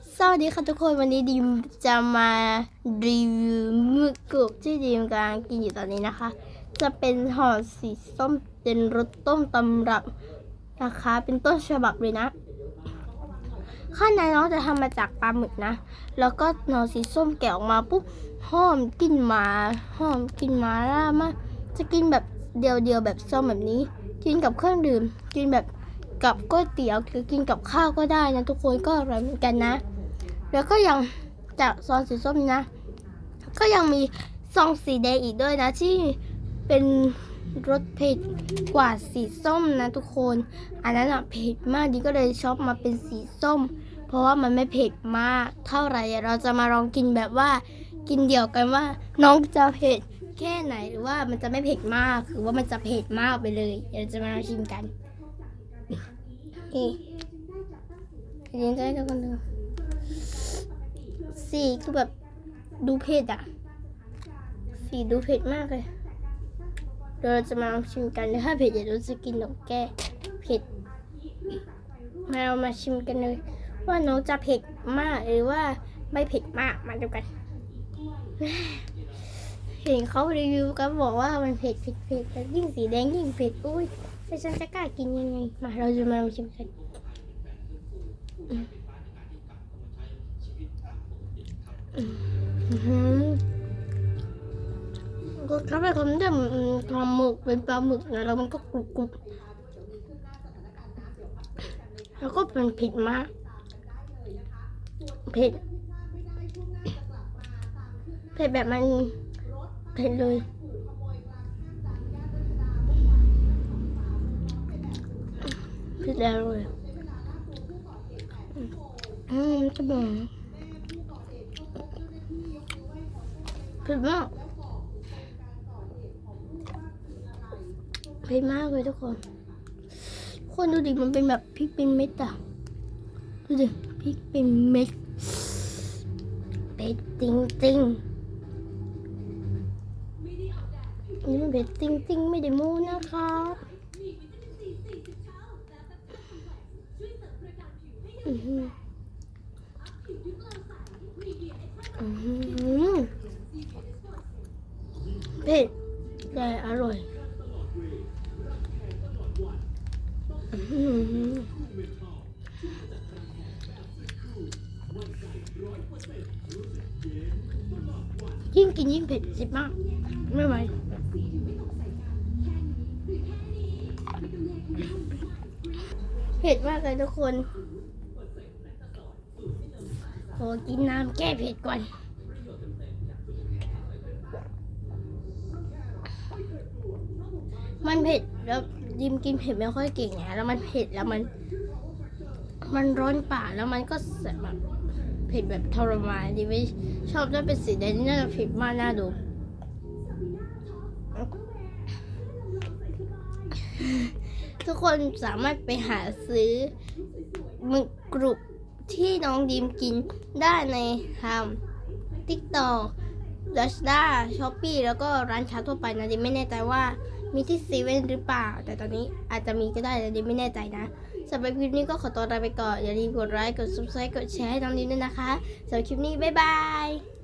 สวัสดีค่ะทุกคนวันนี้ดิมจะมารีวิวหมึกกรุบที่ดิมกำลังกินอยู่ตอนนี้นะคะ จะเป็นห่อสีส้มเป็นรสต้มตำรับนะคะ เป็นต้นฉบับเลยนะ ข้างในน้องจะทำมาจากปลาหมึกนะ แล้วก็หนอสีส้มแกะออกมาปุ๊บหอมกลิ่นหมาหอมกลิ่นหมาล่ามากจะกินแบบเดียวๆแบบส้มแบบนี้ กินกับเครื่องดื่ม กินแบบ กับก๋วยเตี๋ยวหรือกินกับข้าวก็ได้นะทุกคนก็อร่อยเหมือนกันนะ แล้วก็ยังจากซองสีส้มนะ ก็ยังมีซองสีแดงอีกด้วยนะที่เป็นรสเผ็ดกว่าสีส้มนะทุกคน อันนั้นอะเผ็ดมากดีก็เลยชอบมาเป็นสีส้ม เพราะว่ามันไม่เผ็ดมากเท่าไหร่เราจะมาลองกินแบบว่ากินเดี่ยวกันว่าน้องจะเผ็ดแค่ไหนหรือว่ามันจะไม่เผ็ดมากหรือว่ามันจะเผ็ดมากไปเลย เดี๋ยวเราจะมาลองชิมกัน นี่เดี๋ยวจะให้ทุกคนดูสีคือแบบดูเผ็ดอะ สีดูเผ็ดมากเลยเดี๋ยวเราจะมาลองชิมกันถ้าเผ็ดเดี๋ยวเราจะกินนมแก้เผ็ด มาเรามาชิมกันเลย ว่าน้องจะเผ็ดมากหรือว่าไม่เผ็ดมากมาดูกัน เห็นเขารีวิวกันบอกว่ามันเผ็ดเผ็ดเผ็ดแต่ยิ่งสีแดงยิ่งเผ็ดอุ้ย แต่ฉันจะกล้ากินยังไง มาเราจะมาลองชิมกันอือหือก็ถ้าเป็นคนที่ทำปลาหมึกเป็นปลาหมึกนะแล้วมันก็กรุบกรุบแล้วก็เป็นผ็ดมากเผ็ดเผ็ดแบบมันเผ็ดเลย เผ็ดแล้วเลยอืมจะบอกผ็ดมากผ็ดมากเลยทุกคนคนดูดิมันเป็นแบบพริกเป็นเม็ดอะดูดิพริกเป็นเม็ดเผ็ดจริงๆนี่มันเผ็ดจริงๆไม่ได้มูนะคะอื เผ็ดแต่อร่อยอื้อหือยิ่งกินยิ่งเผ็ดสิบมาก ไม่ไหวเผ็ดมากเลยทุกคน ขอกินน้ำแก้เผ็ดก่อน มันเผ็ดแล้วดิมกินเผ็ดไม่ค่อยเก่งไงแล้วมันเผ็ดแล้วมัน มันร้อนปากแล้วมันก็แบบเผ็ดแบบทรมานดิไม่ชอบถ้าเป็นสีแดงนี่น่าจะเผ็ดมากน่าดูทุกคนสามารถไปหาซื้อหมึกกรุบ ที่น้องดิมกินได้ในทางติ๊กตอกดัชด้าช้อปปี้แล้วก็ร้านค้าทั่วไปนะดิมไม่แน่ใจว่ามีที่เซเว่นหรือเปล่า แต่ตอนนี้อาจจะมีก็ได้แต่ดิมไม่แน่ใจนะสำหรับคลิปนี้ก็ขอตัวลาไปก่อน อย่าลืมกดไลค์กด subscribe กดแชร์ให้น้องดิมด้วยนะคะสำหรับคลิปนี้ บ๊ายบาย